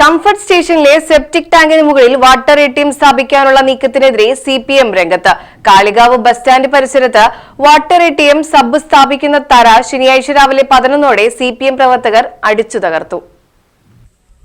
Comfort സ്റ്റേഷനിലെ septic ടാങ്കിന് മുകളിൽ വാട്ടർ എ ടി എം സ്ഥാപിക്കാനുള്ള നീക്കത്തിനെതിരെ സി പി എം രംഗത്ത്. കാളികാവ് ബസ് സ്റ്റാൻഡ് പരിസരത്ത് water A T M hub സ്ഥാപിക്കുന്ന തറ ശനിയാഴ്ച രാവിലെ പതിനൊന്നോടെ സി പി എം പ്രവർത്തകർ അടിച്ചു തകർത്തു.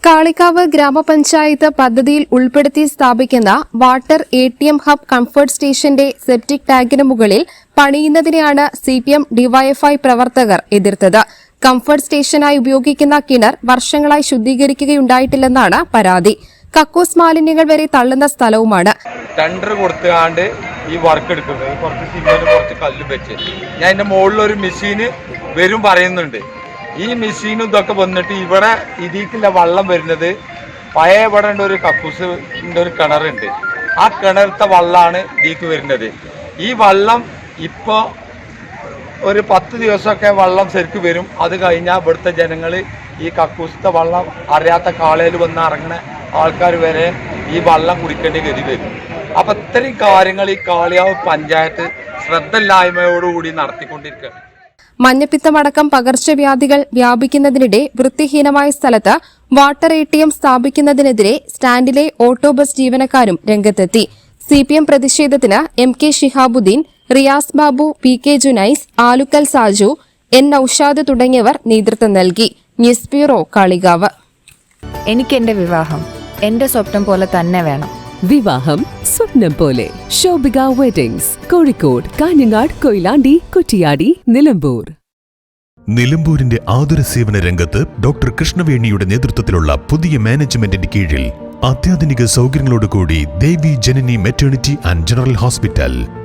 കാളിക്കാവ് ഗ്രാമപഞ്ചായത്ത് പദ്ധതിയിൽ ഉൾപ്പെടുത്തി സ്ഥാപിക്കുന്ന water A T M hub comfort സ്റ്റേഷന്റെ സെപ്റ്റിക് ടാങ്കിന് മുകളിൽ പണിയുന്നതിനെയാണ് സി പി എം ഡിവൈഎഫ്ഐ പ്രവർത്തകർ എതിർത്തത്. കംഫർട്ട് സ്റ്റേഷനായി ഉപയോഗിക്കുന്ന കിണർ വർഷങ്ങളായി ശുദ്ധീകരിക്കുകയുണ്ടായിട്ടില്ലെന്നാണ് പരാതി. കക്കൂസ് മാലിന്യങ്ങൾ വരെ തള്ളുന്ന സ്ഥലവുമാണ്. ടെൻഡർ കൊടുത്തുകൊണ്ട് ഈ വർക്ക് എടുക്കുന്നത്. കുറച്ച് സിമെന്റ് കുറച്ച് കല്ല് വെച്ച്. ഞാൻ എന്റെ മുകളിൽ ഒരു മെഷീന് വരും പറയുന്നുണ്ട്. ഈ മെഷീനും ഇതൊക്കെ വന്നിട്ട് ഇവിടെ ഇതിക്കുള്ള വള്ളം വരുന്നത് പഴയ ഇവിടെ ഒരു കക്കൂസ് ഒരു കിണറുണ്ട്. ആ കിണറത്തെ വള്ളമാണ് ഇതിക്ക് വരുന്നത്. ഈ വള്ളം ഇപ്പോൾ ഒരു പത്ത് ദിവസമൊക്കെ വള്ളം ശരിക്കും വരും. അത് കഴിഞ്ഞാൽ ഇവിടുത്തെ ജനങ്ങൾ ഈ കക്കൂസത്തെ വള്ളം അറിയാത്ത കാളയിൽ വന്ന് ഇറങ്ങുന്ന ആൾക്കാർ വരെ ഈ വള്ളം കുടിക്കേണ്ടി ഗതി വരും. അപ്പൊ ഇത്രയും കാര്യങ്ങൾ ഈ കാളിയാവ് പഞ്ചായത്ത് ശ്രദ്ധയില്ലായ്മയോടുകൂടി നടത്തിക്കൊണ്ടിരിക്കുകയാണ്. മഞ്ഞപ്പിത്തമടക്കം പകർച്ചവ്യാധികൾ വ്യാപിക്കുന്നതിനിടെ വൃത്തിഹീനമായ സ്ഥലത്ത് വാട്ടർ എ ടി എം സ്ഥാപിക്കുന്നതിനെതിരെ സ്റ്റാൻഡിലെ ഓട്ടോ ബസ് ജീവനക്കാരും രംഗത്തെത്തി. സി പി എം പ്രതിഷേധത്തിന് M K Shihabuddin Riyas Babu P K Junais Alukkal Saju N Noushad തുടങ്ങിയവർ നേതൃത്വം നൽകി. News bureau Kalikavu. എനിക്ക് എന്റെ വിവാഹം. എന്റെ സ്വപ്നം പോലെ തന്നെ വേണം. വിവാഹം സ്വപ്നം പോലെ. ശോഭിക വെഡിങ്സ് കോഴിക്കോട് കാഞ്ഞങ്ങാട് കൊയിലാണ്ടി കുറ്റിയാടി നിലമ്പൂർ. നിലമ്പൂരിന്റെ ആതുര സേവന രംഗത്ത് ഡോക്ടർ കൃഷ്ണവേണിയുടെ നേതൃത്വത്തിലുള്ള പുതിയ മാനേജ്മെന്റിന്റെ കീഴിൽ അത്യാധുനിക സൗകര്യങ്ങളോടുകൂടി Devi Janani maternity and general hospital